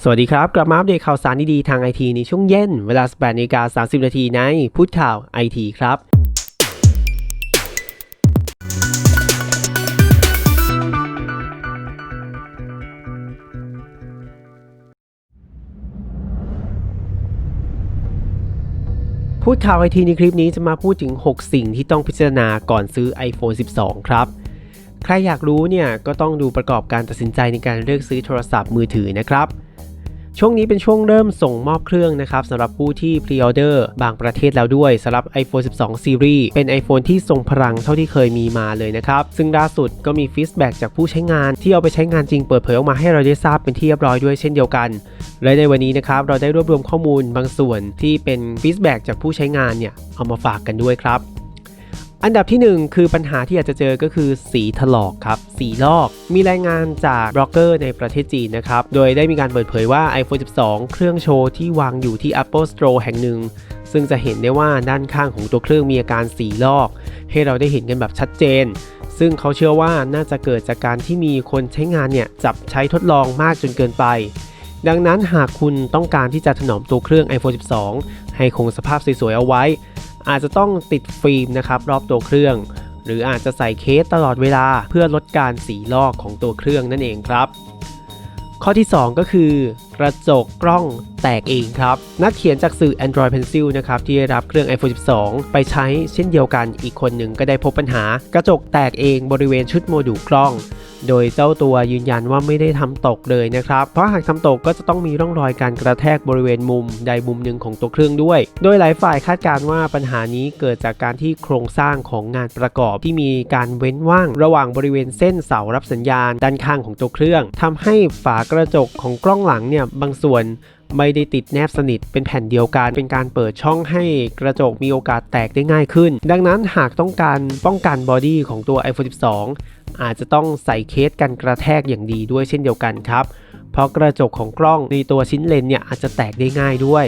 สวัสดีครับ กลับมาอัปเดตข่าวสารดีๆทางไอทีในช่วงเย็น เวลา 18นาฬิกา30 นาทีในพูดข่าวไอทีครับพูดข่าวไอทีในคลิปนี้จะมาพูดถึง 6 สิ่งที่ต้องพิจารณาก่อนซื้อ iPhone 12 ครับ ใครอยากรู้เนี่ยก็ต้องดูประกอบการตัดสินใจในการเลือกซื้อโทรศัพท์มือถือนะครับ ช่วงนี้เป็นช่วงเริ่มส่งมอบเครื่องนะครับสำหรับผู้ที่พรีออเดอร์บางประเทศแล้วด้วยสำหรับ iPhone 12 Series เป็น iPhone ที่ทรงพลังเท่าที่เคยมีมาเลยนะครับ ซึ่งล่าสุดก็มีฟีดแบ็กจากผู้ใช้งานที่เอาไปใช้งานจริงเปิดเผยออกมาให้เราได้ทราบเป็นที่เรียบร้อยด้วยเช่นเดียวกัน และในวันนี้นะครับเราได้รวบรวมข้อมูลบางส่วนที่เป็นฟีดแบ็กจากผู้ใช้งานเนี่ยเอามาฝากกันด้วยครับ อันดับที่ 1 คือปัญหาที่อาจจะเจอก็คือสีถลอกครับ สีลอก มีรายงานจากบล็อกเกอร์ในประเทศจีนนะครับ โดยได้มีการเปิดเผยว่า iPhone 12 เครื่องโชว์ที่วางอยู่ที่ Apple Store แห่งหนึ่ง ซึ่งจะเห็นได้ว่าด้านข้างของตัวเครื่องมีอาการสีลอก ให้เราได้เห็นกันแบบชัดเจน ซึ่งเขาเชื่อว่าน่าจะเกิดจากการที่มีคนใช้งานเนี่ยจับใช้ทดลองมากจนเกินไปดังนั้นหากคุณต้องการที่จะถนอมตัวเครื่อง iPhone 12 ให้คงสภาพสวยๆเอาไว้ อาจจะต้องติดฟิล์มนะครับรอบตัวเครื่อง หรืออาจจะใส่เคสตลอดเวลาเพื่อลดการสีลอกของตัวเครื่องนั่นเองครับ ข้อที่ 2 ก็คือกระจกกล้องแตกเองครับ นักเขียนจากสื่อ Android Pencil นะครับที่ได้รับเครื่อง iPhone 12 ไปใช้เช่นเดียวกันอีกคนหนึ่งก็ได้พบปัญหากระจกแตกเองบริเวณชุดโมดูลกล้อง โดยเจ้าตัวยืนยันว่าไม่ได้ทำตกเลยนะครับ เพราะหากทำตกก็จะต้องมีร่องรอยการกระแทกบริเวณมุมใดมุมหนึ่งของตัวเครื่องด้วย โดยหลายฝ่ายคาดการณ์ว่าปัญหานี้เกิดจากการที่โครงสร้างของงานประกอบที่มีการเว้นว่าง ระหว่างบริเวณเส้นเสารับสัญญาณด้านข้างของตัวเครื่องทำให้ฝากระจกของกล้องหลังเนี่ยบางส่วน ไม่ได้ติดแนบสนิทเป็นแผ่นเดียวกัน เป็นการเปิดช่องให้กระจกมีโอกาสแตกได้ง่ายขึ้น ดังนั้นหากต้องการป้องกันบอดี้ของตัว iPhone 12 อาจจะต้องใส่เคสกันกระแทกอย่างดีด้วยเช่นเดียวกันครับ เพราะกระจกของกล้องในตัวชิ้นเลนเนี่ยอาจจะแตกได้ง่ายด้วย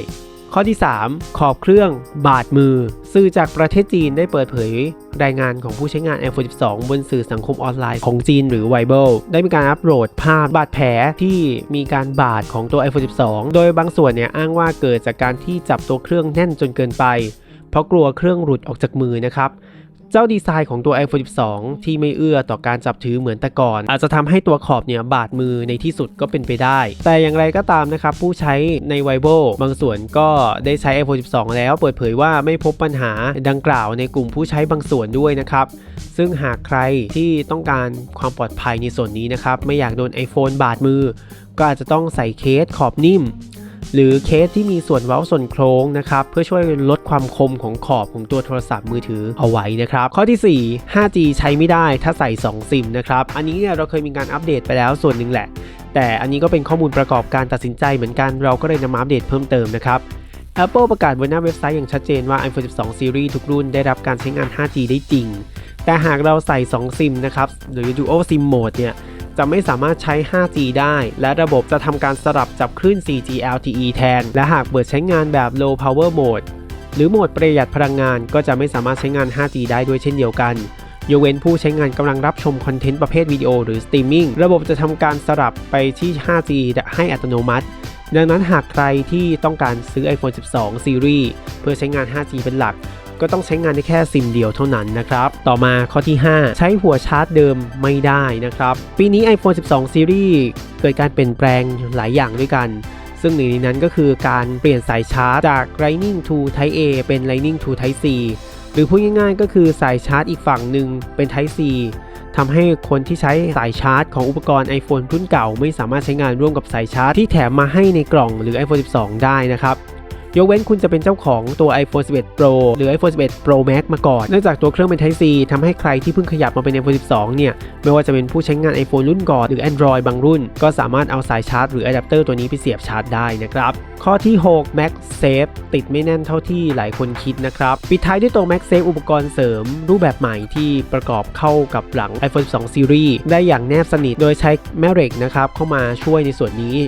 ข้อที่ 3 ขอบเครื่องบาดมือ สื่อจากประเทศจีนได้เปิดเผย รายงานของผู้ใช้งาน iPhone 12 บนสื่อสังคมออนไลน์ของจีนหรือ Weibo ได้มีการอัปโหลดภาพบาดแผลที่มีการบาดของตัว iPhone 12 โดยบางส่วนเนี่ยอ้างว่าเกิดจากการที่จับตัวเครื่องแน่นจนเกินไป เพราะกลัวเครื่องหลุดออกจากมือนะครับ เจ้าดีไซน์ของตัว iPhone 12 ที่ไม่เอื้อต่อการจับถือเหมือนแต่ก่อน อาจจะทำให้ตัวขอบเนี่ยบาดมือในที่สุดก็เป็นไปได้ แต่อย่างไรก็ตามนะครับ ผู้ใช้ใน v i v o บางส่วนก็ได้ใช้ iPhone 12 แล้วเปิดเผยว่าไม่พบปัญหาดังกล่าวในกลุ่มผู้ใช้บางส่วนด้วยนะครับซึ่งหากใครที่ต้องการความปลอดภัยในส่วนนี้นะครับ ไม่อยากโดน iPhone บาดมือ ก็อาจจะต้องใส่เคสขอบนิ่ม หรือเคสที่มีส่วนเว้าส่วนโครงนะครับเพื่อช่วยลดความคมของขอบของตัวโทรศัพท์มือถือเอาไว้นะครับ ข้อที่ 4 5G ใช้ไม่ได้ถ้าใส่ 2 ซิมนะครับอันนี้เนี่ยเราเคยมีการอัปเดตไปแล้วส่วนหนึ่งแหละ แต่อันนี้ก็เป็นข้อมูลประกอบการตัดสินใจเหมือนกันเราก็เลยนำมาอัปเดตเพิ่มเติมนะครับ Apple ประกาศบนหน้าเว็บไซต์อย่างชัดเจนว่า iPhone 12 Series ทุกรุ่นได้รับการใช้งาน 5G ได้จริง แต่หากเราใส่ 2 ซิมนะครับหรือ Dual SIM Mode เนี่ย จะไม่สามารถใช้ 5G ได้ และระบบจะทำการสลับจับคลื่น 4G LTE แทน และหากเปิดใช้งานแบบ Low Power Mode หรือโหมดประหยัดพลังงานก็จะไม่สามารถใช้งาน 5G ได้ด้วยเช่นเดียวกันยกเว้นผู้ใช้งานกำลังรับชมคอนเทนต์ประเภทวิดีโอหรือสตรีมมิ่งระบบจะทำการสลับไปที่ 5G ให้อัตโนมัติ ดังนั้นหากใครที่ต้องการซื้อ iPhone 12 Series เพื่อใช้งาน 5G เป็นหลัก ก็ต้องใช้งานได้แค่ซิมเดียวเท่านั้นนะครับ ต่อมาข้อที่ 5 ใช้หัวชาร์จเดิมไม่ได้นะครับ ปีนี้ iPhone 12 Series เกิดการเปลี่ยนแปลงหลายอย่างด้วยกันซึ่งหนึ่งในนั้นก็คือการเปลี่ยนสายชาร์จจาก Lightning to Type A เป็น Lightning to Type C หรือพูดง่ายๆ ก็คือสายชาร์จอีกฝั่งหนึ่งเป็น Type C ทำให้คนที่ใช้สายชาร์จของอุปกรณ์ iPhone รุ่นเก่า ไม่สามารถใช้งานร่วมกับสายชาร์จที่แถมมาให้ในกล่องหรือ iPhone 12 ได้นะครับ ยกเว้นคุณจะเป็นเจ้าของตัว iPhone 11 Pro หรือ iPhone 11 Pro Max มาก่อน เนื่องจากตัวเครื่องเป็น Type C ทำให้ใครที่เพิ่งขยับมาเป็น iPhone 12 เนี่ย ไม่ว่าจะเป็นผู้ใช้งาน iPhone รุ่นก่อน หรือ Android บางรุ่น ก็สามารถเอาสายชาร์จหรืออะแดปเตอร์ตัวนี้ไปเสียบชาร์จได้นะครับ ข้อที่ 6 MagSafe ติดไม่แน่นเท่าที่หลายคนคิดนะครับ ปิดท้ายด้วยตัว MagSafe อุปกรณ์เสริม รูปแบบใหม่ที่ประกอบเข้ากับหลัง iPhone 12 Series ได้อย่างแนบสนิท โดยใช้แม่เหล็กนะครับเข้ามาช่วยในส่วนนี้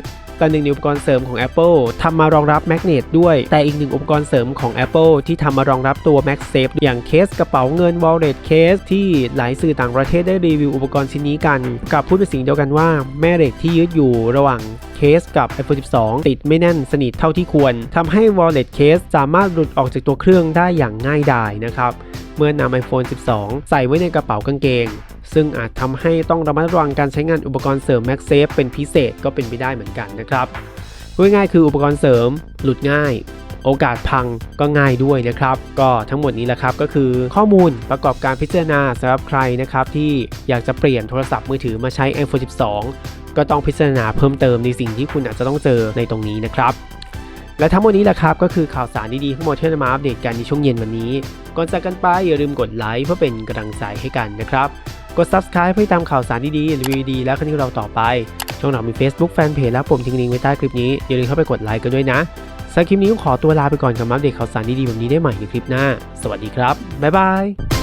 กับหนึ่งอุปกรณ์เสริมของ Apple ทำมารองรับแมกเนตด้วย แต่อีกหนึ่งอุปกรณ์เสริมของ Apple ที่ทำมารองรับตัว MagSafe อย่างเคสกระเป๋าเงิน Wallet Case ที่หลายสื่อต่างประเทศได้รีวิวอุปกรณ์ชิ้นนี้กันกลับพูดเป็นสิ่งเดียวกันว่าแม่เหล็กที่ยึดอยู่ระหว่างเคสกับ iPhone 12 ติดไม่แน่นสนิทเท่าที่ควรทำให้ Wallet Case สามารถหลุดออกจากตัวเครื่องได้อย่างง่ายดายนะครับเมื่อนำ iPhone 12 ใส่ไว้ในกระเป๋ากางเกง ซึ่งอาจทำให้ต้องระมัดระวังการใช้งานอุปกรณ์เสริม MagSafe เป็นพิเศษก็เป็นไปได้เหมือนกันนะครับง่ายๆคืออุปกรณ์เสริมหลุดง่าย โอกาสพังก็ง่ายด้วยนะครับ ก็ทั้งหมดนี้แหละครับก็คือข้อมูลประกอบการพิจารณาสำหรับใครนะครับที่อยากจะเปลี่ยนโทรศัพท์มือถือมาใช้ iPhone 12 ก็ต้องพิจารณาเพิ่มเติมในสิ่งที่คุณอาจจะต้องเจอในตรงนี้นะครับและทั้งหมดนี้แหละครับก็คือข่าวสารดีๆทั้งหมดที่จะมาอัปเดตกันในช่วงเย็นวันนี้ ก่อนจากกันไปอย่าลืมกดไลค์เพื่อเป็นกำลังใจให้กันนะครับ กด subscribe เพื่อตามข่าวสารดีๆรีวิวดีและคอนเทนต์เราต่อไป ช่องเรามี Facebook Fanpage และผมทิ้งลิงก์ไว้ใต้คลิปนี้ อย่าลืมเข้าไปกดไลค์กันด้วยนะสำหรับคลิปนี้ขอตัวลาไปก่อนกับอัปเดตข่าวสารดีๆแบบนี้ได้ใหม่ในคลิปหน้า สวัสดีครับ บ๊ายบาย